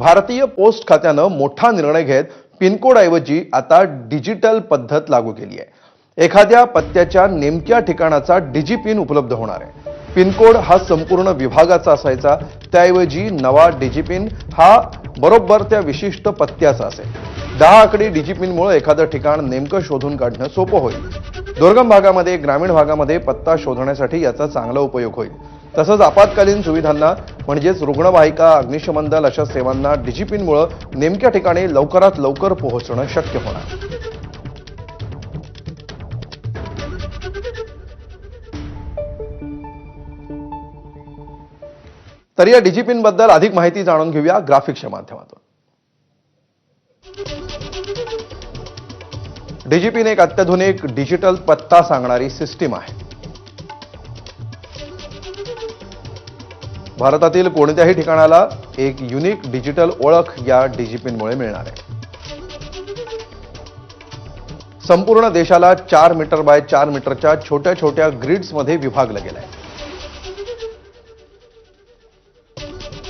भारतीय पोस्ट खात्यानं मोठा निर्णय घेत पिनकोडऐवजी आता डिजिटल पद्धत लागू केली आहे. एखाद्या पत्त्याच्या नेमक्या ठिकाणाचा डिजी पिन उपलब्ध होणार आहे. पिनकोड हा संपूर्ण विभागाचा असायचा त्याऐवजी नवा डिजिपिन हा बरोबर त्या विशिष्ट पत्त्याचा असेल. दहा आकडी डिजिपिनमुळे एखादं ठिकाण नेमकं शोधून काढणं सोपं होईल. दुर्गम भागामध्ये ग्रामीण भागामध्ये पत्ता शोधण्यासाठी याचा चांगला उपयोग होईल. तसंच आपत्कालीन सुविधांना म्हणजेच रुग्णवाहिका अग्निशमन दल अशा सेवांना डिजिपिनमुळं नेमक्या ठिकाणी लवकरात लवकर पोहोचणं शक्य होणार. तर या डिजिपिनबद्दल अधिक माहिती जाणून घेऊया ग्राफिक्सच्या माध्यमातून. डीजीपीने एक अत्याधुनिक डिजिटल पत्ता सांगणारी सिस्टीम आहे. भारतातील कोणत्याही ठिकाणाला एक युनिक डिजिटल ओळख या डीजीपींमुळे मिळणार आहे. संपूर्ण देशाला चार मीटर बाय चार मीटरच्या छोट्या छोट्या ग्रिड्समध्ये विभागलं गेलं आहे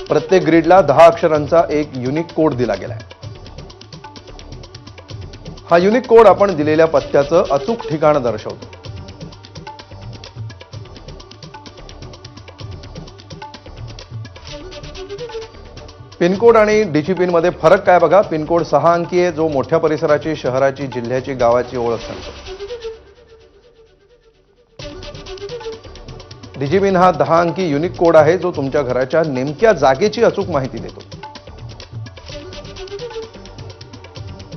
प्रत्येक ग्रिडला दहा अक्षरांचा एक युनिक कोड दिला गेला आहे हा युनिक कोड आपण दिलेल्या पत्त्याचं अचूक ठिकाण दर्शवतो. पिनकोड आणि डिजिपिन फरक काय बघा? पिनकोड सहा अंकी आहे जो मोठ्या परिसराची शहराची जिल्ह्याची गावाची ओळख सांगतो. डिजिपिन हा दहा अंकी युनिक कोड आहे जो तुमच्या घराच्या नेमक्या जागेची अचूक माहिती देतो.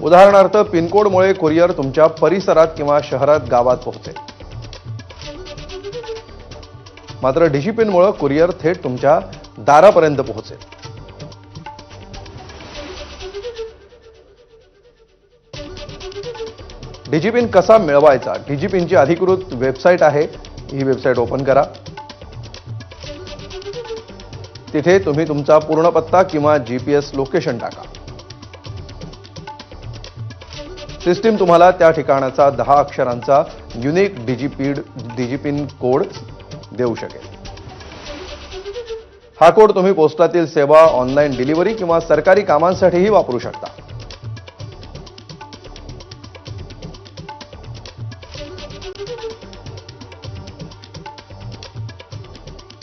उदाहरणार्थ पिनकोडमुळे कुरिअर तुमच्या परिसरात किंवा शहरात गावात पोहोचेल मात्र डिजिपिनमुळे कुरिअर थेट तुमच्या दारापर्यंत पोहोचेल. डिजिपिन कसा मिळवायचा? डिजिपिनची अधिकृत वेबसाईट आहे. ही वेबसाईट ओपन करा. तिथे तुम्ही तुमचा पूर्ण पत्ता किंवा जीपीएस लोकेशन टाका. सिस्टीम तुम्हाला त्या ठिकाणाचा दहा अक्षरांचा युनिक डिजिपीड डिजिपिन कोड देऊ शकेल. हा कोड तुम्ही पोस्टातील सेवा ऑनलाईन डिलिव्हरी किंवा सरकारी कामांसाठीही वापरू शकता.